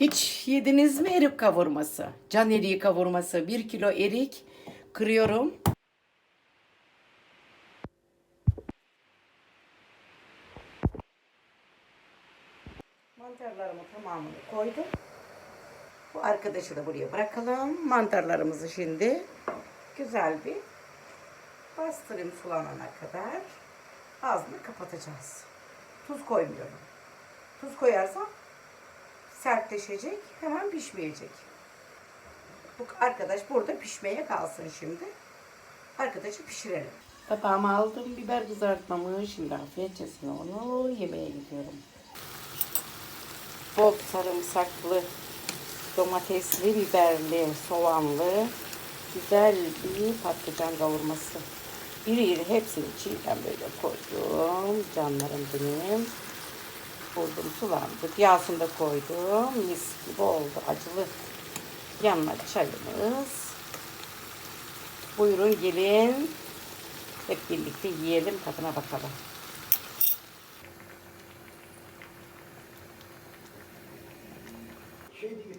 Hiç yediniz mi erik kavurması? Can eriği kavurması. Bir kilo erik kırıyorum. Mantarlarımı tamamını koydum. Bu arkadaşı da buraya bırakalım. Mantarlarımızı şimdi güzel bir bastırayım sulanana kadar ağzını kapatacağız. Tuz koymuyorum. Tuz koyarsam sertleşecek, hemen pişmeyecek. Bu arkadaş burada pişmeye kalsın şimdi. Arkadaşı pişirelim. Tabağıma aldım biber kızartmamı. Şimdi afiyetçesine onu yemeğe gidiyorum. Bol sarımsaklı, domatesli, biberli, soğanlı, güzel bir patlıcan kavurması. İri iri hepsini çiğden böyle koydum. Canlarım benim. Vurdum sulandı. Yağsını da koydum. Mis gibi oldu. Acılı. Yanına çayımız. Buyurun gelin. Hep birlikte yiyelim tadına bakalım. Şey de